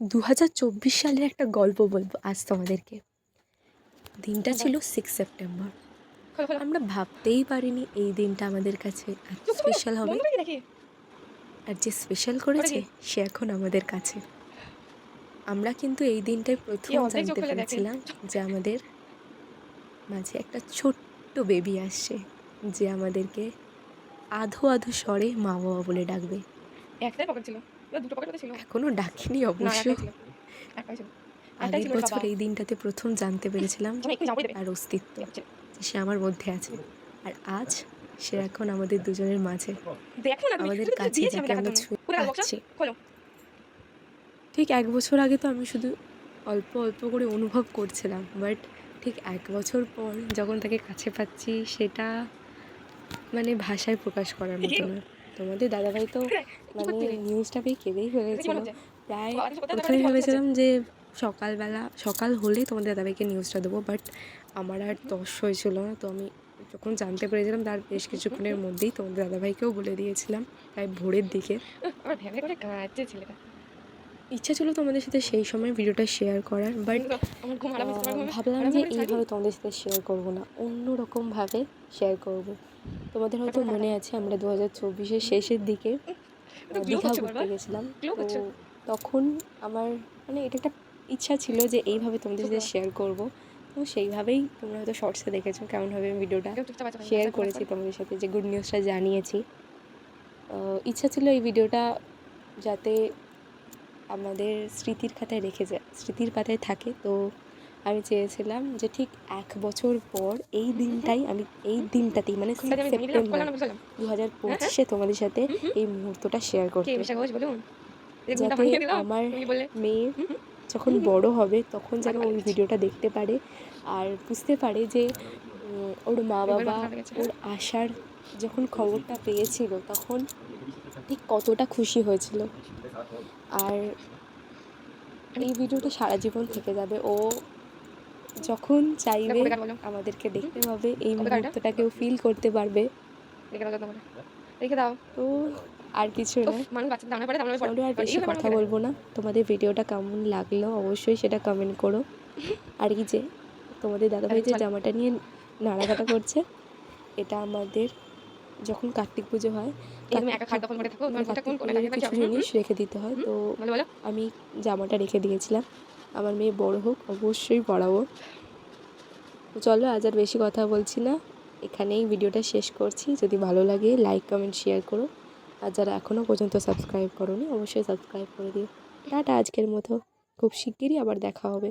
দু হাজার চব্বিশ সালের একটা গল্প বলব আজ তোমাদেরকে। দিনটা ছিল সিক্স সেপ্টেম্বর আমরা ভাবতেই পারিনি এই দিনটা আমাদের কাছে এত স্পেশাল হবে। আর যে স্পেশাল করেছে সে এখন আমাদের কাছে। আমরা কিন্তু এই দিনটাই প্রথম জানতে পেরেছিলাম যে আমাদের মাঝে একটা ছোট্ট বেবি আসছে যে আমাদেরকে আধো আধো স্বরে মা বাবা বলে ডাকবে। একটাই পকেট ছিল। দুটো পকেট ছিল। এখনও ডাকিনি অবশ্য। আগের বছর এই দিনটাতে প্রথম জানতে পেরেছিলাম অস্তিত্ব সে আমার মধ্যে আছে। আর আজ সে এখন আমাদের দুজনের মাঝে। আমাদের কাছে যাকে আমরা ছুঁয়ে ঠিক এক বছর আগে তো আমি শুধু অল্প অল্প করে অনুভব করছিলাম বাট ঠিক এক বছর পর যখন তাকে কাছে পাচ্ছি সেটা মানে ভাষায় প্রকাশ করার মতো না। তোমাদের দাদাভাই তো মানে নিউজটা পেয়ে কেঁদেই ফেলেছিল। প্রায় প্রথমে ভেবেছিলাম যে সকালবেলা সকাল হলেই তোমাদের দাদাভাইকে নিউজটা দেবো বাট আমার আর দশ হয়েছিল না তো আমি যখন জানতে পেরেছিলাম তার বেশ কিছুক্ষণের মধ্যেই তোমাদের দাদাভাইকেও বলে দিয়েছিলাম প্রায় ভোরের দিকে। আমার ভেবে করে কাঁদছে ছেলেটা। ইচ্ছা ছিল তোমাদের সাথে সেই সময় ভিডিওটা শেয়ার করার বাট ভাবলাম যে এইভাবে তোমাদের সাথে শেয়ার করব না অন্য রকমভাবে শেয়ার করব। তোমাদের হয়তো মনে আছে আমরা দু হাজার চব্বিশের শেষের দিকে দীঘা ঘুরতে গেছিলাম। তো তখন আমার মানে এটা একটা ইচ্ছা ছিল যে এইভাবে তোমাদের সাথে শেয়ার করব। তো সেইভাবেই তোমরা হয়তো শর্টসে দেখেছ কেমনভাবে আমি ভিডিওটা। শেয়ার করেছি তোমাদের সাথে যে গুড নিউজটা জানিয়েছি। ইচ্ছা ছিল এই ভিডিওটা যাতে আমাদের স্মৃতির খাতায় রেখে যায় স্মৃতির পাতায় থাকে। তো আমি চেয়েছিলাম যে ঠিক এক বছর পর এই দিনটাই আমি এই দিনটাতেই মানে সেপ্টেম্বর। দু হাজার পঁচিশে তোমাদের সাথে এই মুহূর্তটা শেয়ার করতে। যাতে আমার মেয়ে যখন বড় হবে তখন যেন ওই ভিডিওটা দেখতে পারে আর বুঝতে পারে যে ওর মা বাবা ওর আসার যখন খবরটা পেয়েছিল তখন ঠিক কতটা খুশি হয়েছিল। আর এই ভিডিওটা সারা জীবন থেকে যাবে। ও যখন চাইবে? আমাদেরকে দেখতে পাবে এই? মুহূর্তটাকেও ফিল করতে পারবে। রেখে দাও তো আর কিছু না। চলো আর বেশি কথা বলব না। তোমাদের ভিডিওটা কেমন লাগল অবশ্যই সেটা কমেন্ট করো। আর কি যে তোমাদের দাদাভাই যে জামাটা নিয়ে নাড়াঘাটা করছে এটা আমাদের যখন কার্তিক পুজো হয় কিছু জিনিস রেখে দিতে হয়। তো আমি জামাটা রেখে দিয়েছিলাম। আমার মেয়ে বড় হোক অবশ্যই পড়াবো তো চলো আজ আর বেশি কথা বলছি না। এখানেই ভিডিওটা শেষ করছি। যদি ভালো লাগে লাইক কমেন্ট শেয়ার করো। আর যারা এখনও পর্যন্ত সাবস্ক্রাইব করোনি অবশ্যই সাবস্ক্রাইব করে দিও। টাটা আজকের মতো। খুব শিগগিরই আবার দেখা হবে।